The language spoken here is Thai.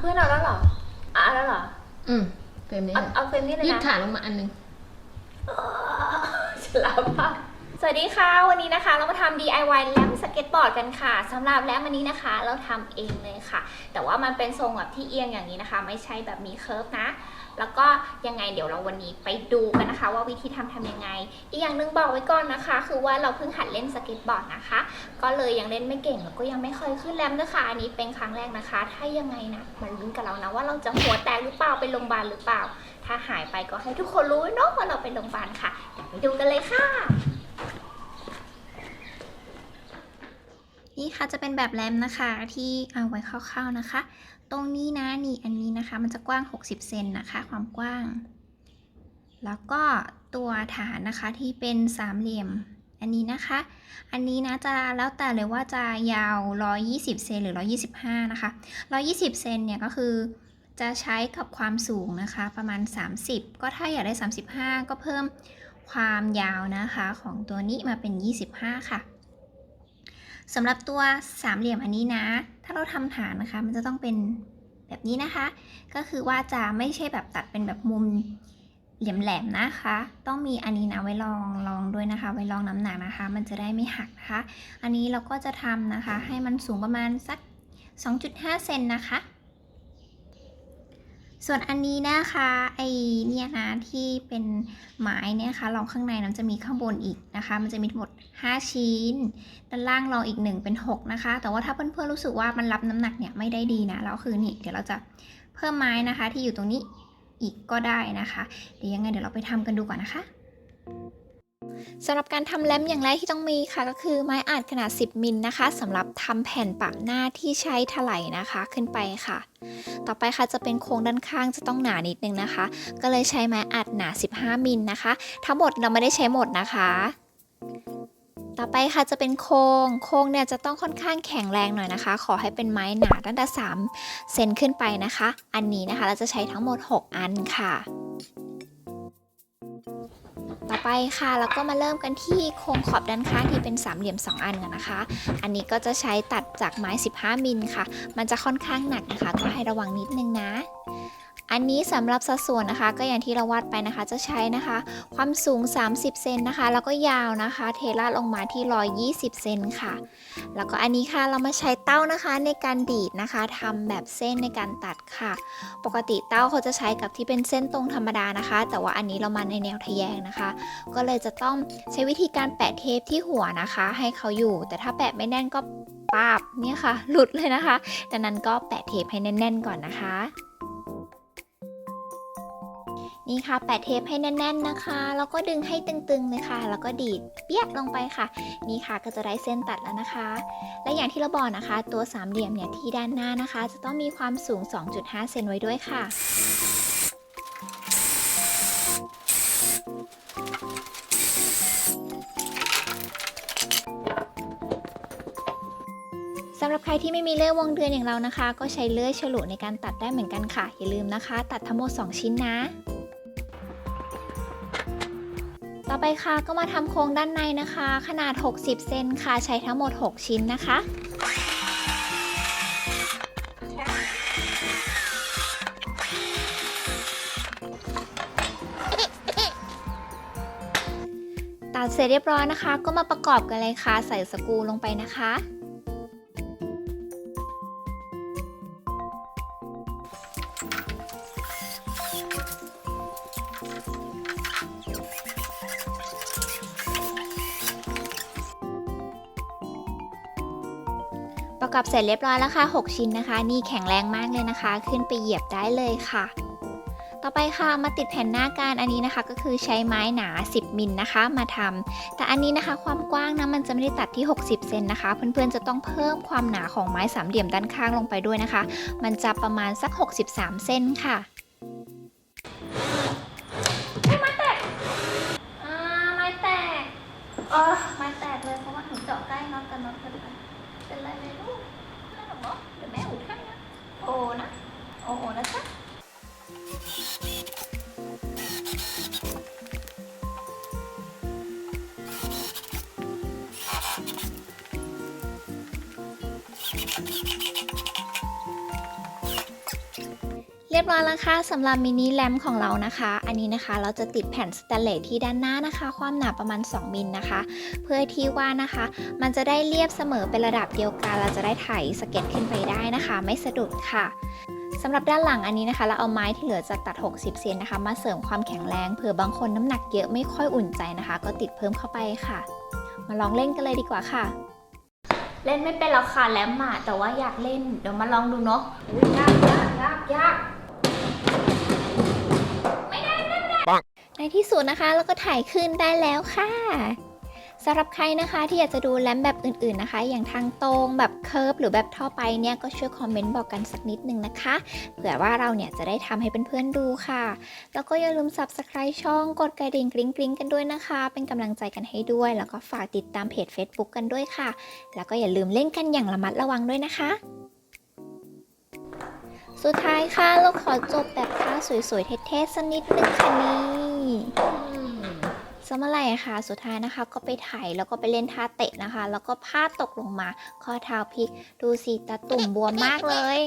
เพื่อนเอาแล้วเหรออะเอาแล้วเหรออืมเฟรมนี้เอาค่ะเอาเฟรมนี้เลยยืดนะขาลงมาอันนึง ฉลาดมาก สวัสดีค่ะ วันนี้นะคะเรามาทำ DIY แรมสเก็ตบอร์ดกันค่ะสำหรับแรมอันนี้นะคะ เราทำเองเลยค่ะ แต่ว่ามันเป็นทรงแบบที่เอียงอย่างนี้นะคะ ไม่ใช่แบบมีเคิร์ฟนะ แล้วก็ยังไงเดี๋ยวเราวันนี้ไปดูกันนะคะ ว่าวิธีทำทำยังไง อีกอย่างหนึงบอกไว้ก่อนนะคะ คือว่าเราเพิ่งหัดเล่นสเก็ตบอร์ดนะคะ ก็เลยยังเล่นไม่เก่งแล้วก็ยังไม่เคยขึ้นแรมด้วยค่ะอันนี้เป็นครั้งแรกนะคะ ถ้ายังไงนะมันลุ้นกับเรานะว่าเราจะหัวแตกหรือเปล่าไปโรงพยาบาลหรือเปล่า ถ้าหายไปก็ให้ทุกคนรู้เนาะว่าเราไปโรงพยาบาลค่ะเดี๋ยวไปดูกันเลยค่ะ นี่ค่ะจะเป็นแบบแรมนะคะที่เอาไว้คร่าวๆนะคะ ตรงนี้นะนี่อันนี้นะคะ มันจะกว้าง 60 เซนนะคะ ความกว้าง แล้วก็ตัวฐานนะคะที่เป็นสามเหลี่ยมอันนี้นะคะ อันนี้นะจะแล้วแต่เลยว่าจะยาว 120 เซนหรือ 125 นะคะ 120 เซนเนี่ยก็คือจะใช้กับความสูงนะคะประมาณ 30 ก็ถ้าอยากได้ 35 ก็เพิ่มความยาวนะคะของตัวนี้มาเป็น 25 ค่ะ สำหรับตัวสามเหลี่ยมอันนี้นะ ถ้าเราทำฐานนะคะ มันจะต้องเป็นแบบนี้นะคะ ก็คือว่าจะไม่ใช่แบบตัดเป็นแบบมุมเหลี่ยมแหลมนะคะ ต้องมีอันนี้นะไว้ลองลองด้วยนะคะ ไว้ลองน้ำหนักนะคะ มันจะได้ไม่หักนะคะ อันนี้เราก็จะทำนะคะ ให้มันสูงประมาณสัก 2.5 เซนนะคะ ส่วนอันนี้นะคะไอเนี่ยนะที่เป็นไม้เนี่ยค่ะรองข้างในน้ำจะมีข้างบนอีกนะคะ มันจะมีทั้งหมด 5 ชิ้น ด้านล่างรองอีก 1 เป็น 6 นะคะ แต่ว่าถ้าเพื่อนๆรู้สึกว่ามันรับน้ำหนักเนี่ยไม่ได้ดีนะแล้วคือนี่เดี๋ยวเราจะเพิ่มไม้นะคะที่อยู่ตรงนี้อีกก็ได้นะคะ เดี๋ยวยังไงเดี๋ยวเราไปทำกันดูก่อนนะคะ สำหรับการทำแรมอย่างแรกที่ต้องมีค่ะก็คือไม้อัดขนาด 10 มิลนะคะสำหรับทำแผ่นปะหน้าที่ใช้ถลายนะคะขึ้นไปค่ะ ต่อไปค่ะจะเป็นโครงด้านข้างจะต้องหนานิดนึงนะคะ ก็เลยใช้ไม้อัดหนา 15 มิลนะคะ ทั้งหมดเราไม่ได้ใช้หมดนะคะ ต่อไปค่ะจะเป็นโครงโครงเนี่ยจะต้องค่อนข้างแข็งแรงหน่อยนะคะ ขอให้เป็นไม้หนาตั้งแต่3เซนขึ้นไปนะคะ อันนี้นะคะเราจะใช้ทั้งหมด 6 อันค่ะ ต่อไปค่ะแล้วก็มาเริ่มกันที่โครงขอบด้านข้างที่เป็นสามเหลี่ยม 2 อันกันนะคะ อันนี้ก็จะใช้ตัดจากไม้ 15 มิลค่ะ มันจะค่อนข้างหนักนะคะ ก็ให้ระวังนิดนึงนะ อันนี้สำหรับสัดส่วนนะคะ ก็อย่างที่เราวาดไปนะคะ จะใช้นะคะ ความสูง 30 เซนนะคะ แล้วก็ยาวนะคะ เทราดลงมาที่ 120 เซนค่ะ แล้วก็อันนี้ค่ะเรามาใช้เต้านะคะในการดีดนะคะทำแบบเส้นในการตัดค่ะ ปกติเต้าเขาจะใช้กับที่เป็นเส้นตรงธรรมดานะคะ แต่ว่าอันนี้เรามาในแนวทะแยงนะคะ ก็เลยจะต้องใช้วิธีการแปะเทปที่หัวนะคะ ให้เขาอยู่ แต่ถ้าแปะไม่แน่นก็ปาบเนี่ยค่ะ หลุดเลยนะคะ ดังนั้นก็แปะเทปให้แน่นๆก่อนนะคะ นี่ค่ะแปะเทปให้แน่น ๆนะคะ แล้วก็ดึงให้ตึงๆเลยค่ะ แล้วก็ดีดเปียกลงไปค่ะ นี่ค่ะก็จะได้เส้นตัดแล้วนะคะ และอย่างที่เราบอกนะคะ ตัวสามเหลี่ยมเนี่ยที่ด้านหน้านะคะ จะต้องมีความสูง 2.5 เซนไว้ด้วยค่ะสำหรับใครที่ไม่มีเลื่อยวงเดือนอย่างเรานะคะ ก็ใช้เลื่อยฉลุในการตัดได้เหมือนกันค่ะ อย่าลืมนะคะ ตัดทั้งหมด 2 ชิ้นนะ ต่อไปค่ะก็มาทำโครงด้านในนะคะ ขนาด 60 เซนค่ะ ใช้ทั้งหมด 6 ชิ้นนะคะตัดเสร็จเรียบร้อยนะคะ ก็มาประกอบกันเลยค่ะ ใส่สกูลงไปนะคะ ประกอบเสร็จเรียบร้อยแล้วค่ะ 6 ชิ้นนะคะ นี่แข็งแรงมากเลยนะคะ ขึ้นไปเหยียบได้เลยค่ะ ต่อไปค่ะมาติดแผ่นหน้าการอันนี้นะคะ ก็คือใช้ไม้หนา 10 มิลนะคะ มาทำแต่อันนี้นะคะความกว้างนะมันจะไม่ได้ตัดที่ 60 เซนนะคะ เพื่อนๆจะต้องเพิ่มความหนาของไม้สามเหลี่ยมด้านข้างลงไปด้วยนะคะ มันจะประมาณสัก 63 เซนค่ะ รียบร้อยแล้วค่ะสำหรับมินิแลมของเรานะคะ อันนี้นะคะเราจะติดแผ่นสแตนเลสที่ด้านหน้านะคะ ความหนาประมาณ 2 มิลนะคะ เพื่อที่ว่านะคะ มันจะได้เรียบเสมอเป็นระดับเดียวกัน เราจะได้ถ่ายสเก็ตขึ้นไปได้นะคะ ไม่สะดุดค่ะสำหรับด้านหลังอันนี้นะคะ เราเอาไม้ที่เหลือจากตัด 60 เซนนะคะ มาเสริมความแข็งแรงเผื่อบางคนน้ำหนักเยอะไม่ค่อยอุ่นใจนะคะ ก็ติดเพิ่มเข้าไปค่ะ มาลองเล่นกันเลยดีกว่าค่ะ เล่นไม่เป็นแล้วค่ะแลมอะแต่ว่าอยากเล่นเดี๋ยวมาลองดูเนาะอุ๊ยยา ในที่สุดนะคะเราก็ถ่ายขึ้นได้แล้วค่ะสำหรับใครนะคะที่อยากจะดูแลมแบบอื่นๆนะคะ อย่างทางตรงแบบเคิร์ฟหรือแบบทั่วไปเนี่ยก็ช่วยคอมเมนต์บอกกันสักนิดนึงนะคะ เผื่อว่าเราเนี่ยจะได้ทำให้เพื่อนๆดูค่ะ แล้วก็อย่าลืม subscribe ช่องกดกระดิ่งกริ๊งกริ๊งกันด้วยนะคะ เป็นกำลังใจกันให้ด้วย แล้วก็ฝากติดตามเพจ Facebook กันด้วยค่ะ แล้วก็อย่าลืมเล่นกันอย่างระมัดระวังด้วยนะคะสุดท้ายค่ะเราขอจบแบบท่าสวยๆเท่ๆสักนิดนึงค่ะนี่ สำอะไระค่ะ สุดท้ายนะคะก็ไปถ่ายแล้วก็ไปเล่นท่าเตะนะคะ แล้วก็พลาดตกลงมา ข้อเท้าพลิก ดูสิตาตุ่มบวมมากเลย